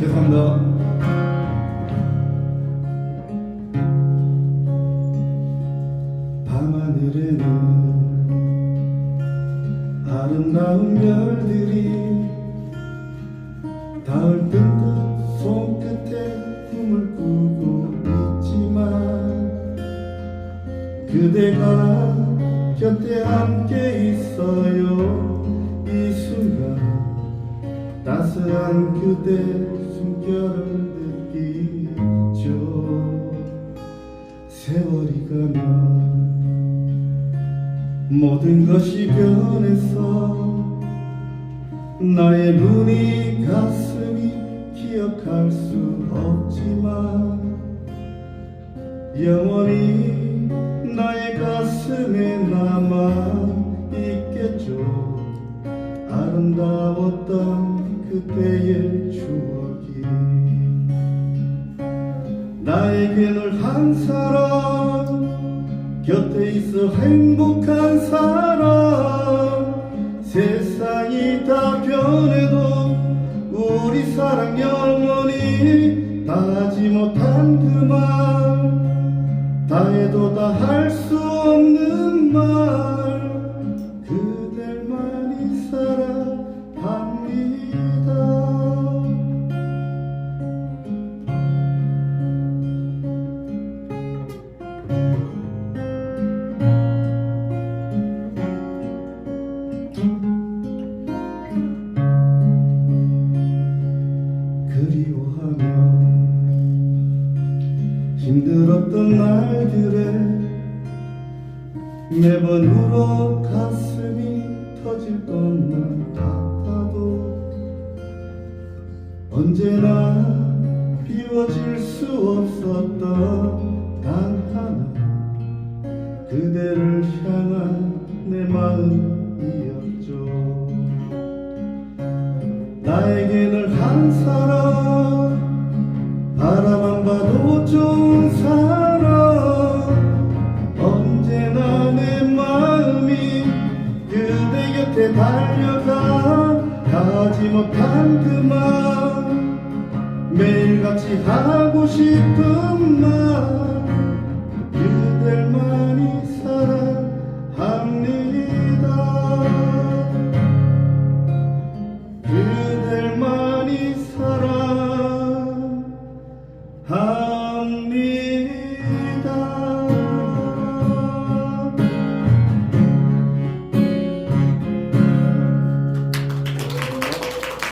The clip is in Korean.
죄송합니다. 밤하늘에는 아름다운 별들이 닿을 듯 손끝에 꿈을 꾸고 있지만 그대가 곁에 함께 있어요 따스한 그대 숨결을 느끼죠. 세월이 가면 모든 것이 변했어 나의 눈이 가슴이 기억할 수 없지만 영원히 나의 가슴에 남아 있겠죠. 아름다웠던 그때의 추억이 나에게 늘한 사람 곁에 있어 행복한 사람. 세상이 다 변해도 우리 사랑 영원히 다하지 못한 그말 다 해도 다 할 수 힘들었던 날들에 매번 울어 가슴이 터질 것만 같아도 언제나 비워질 수 없었던 단 하나 그대를 향한 내 마음이었죠. 나에게 늘한사 내 곁에 달려가 가지 못한 그만 매일같이 하고 싶은 말 그댈만이 사랑합니다. 그댈만이 사랑합니다.